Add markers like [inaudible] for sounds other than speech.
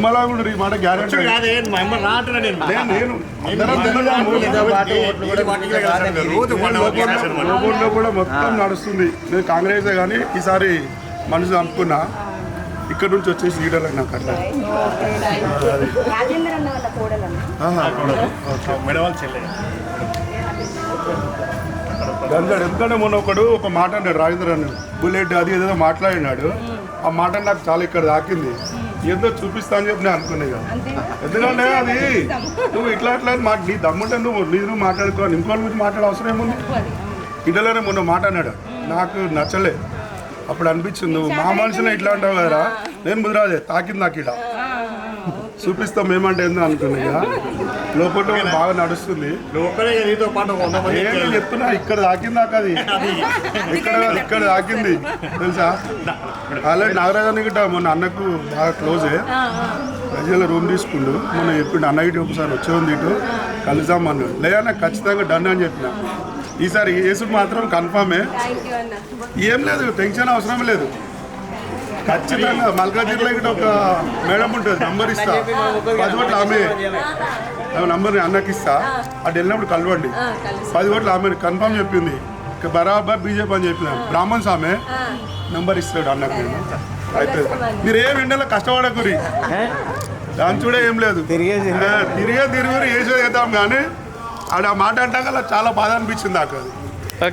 నిమ్మలా కూడా ఈ మాట గ్యారెంటీ కూడా మొత్తం నడుస్తుంది. నేను కాంగ్రెస్ కానీ ఈసారి మనసు అనుకున్నా ఇక్కడ నుంచి వచ్చేసి లీడర్ నాకు అట్లా గంజాడు ఎందుకంటే మొన్న ఒకడు ఒక మాట అన్నాడు రాజేంద్ర అన్న. బుల్లెట్ అది ఏదో మాట్లాడినాడు. ఆ మాట నాకు చాలా ఇక్కడ దాకింది. ఏదో చూపిస్తా అని చెప్పి నేను అనుకున్నా ఇక. ఎందుకంటే అది నువ్వు ఇట్లా అట్లా మా నీ దమ్ముంటే నువ్వు నీ నువ్వు మాట్లాడుకో ఇంకోళ్ళ గురించి మాట్లాడే అవసరం ఏముంది ఇంటలోనే మొన్న మాట అన్నాడు. నాకు నచ్చలే. అప్పుడు అనిపించింది నువ్వు మా మనిషిని ఇట్లా అంటావు కదరా? నేను ముదిరాదే తాకింది నాకు ఇక్కడ చూపిస్తాం ఏమంటే ఏందో అనుకున్నా ఇక. లోపల బాగా నడుస్తుంది. చెప్తున్నా? ఇక్కడ దాకింది నాకు అది. [laughs] ఇక్కడ ఇక్కడ దాకింది. తెలుసా? అలాగే నాగరాజాన్ని గిట్ట మొన్న అన్నకు బాగా క్లోజే ప్రజల రూమ్ తీసుకుండు. మొన్న చెప్పిండు అన్న ఇటు ఒకసారి వచ్చే ఉంది ఇటు కలుద్దాం అన్నాడు. లేదా నాకు ఖచ్చితంగా డన్ అని చెప్పిన. ఈసారి యేసుడు మాత్రం కన్ఫామే అన్న. ఏం లేదు టెన్షన్ అవసరం లేదు. ఖచ్చితంగా మల్కాజిర్లో గిట్ట ఒక మేడం ఉంటుంది నంబర్ ఇస్తా. పది కోట్ల ఆమె. ఆమె నంబర్ అన్నకి ఇస్తా. అటు వెళ్ళినప్పుడు కలవండి. పది కోట్ల ఆమె కన్ఫర్మ్ చెప్పింది. ఇక బరాబర్ బీజేపీ అని చెప్పిన బ్రాహ్మణ్స్ ఆమె నంబర్ ఇస్తాడు అన్నకు అయితే మీరు ఏం ఎండలో కష్టపడకురి. దాని చూడే ఏం లేదు. తిరిగేసి ఆ, తిరిగే. తిరుగురు వేసేది చేద్దాం కానీ ఆడ ఆ మాట అంటాక చాలా బాధ అనిపించింది నాకు అది.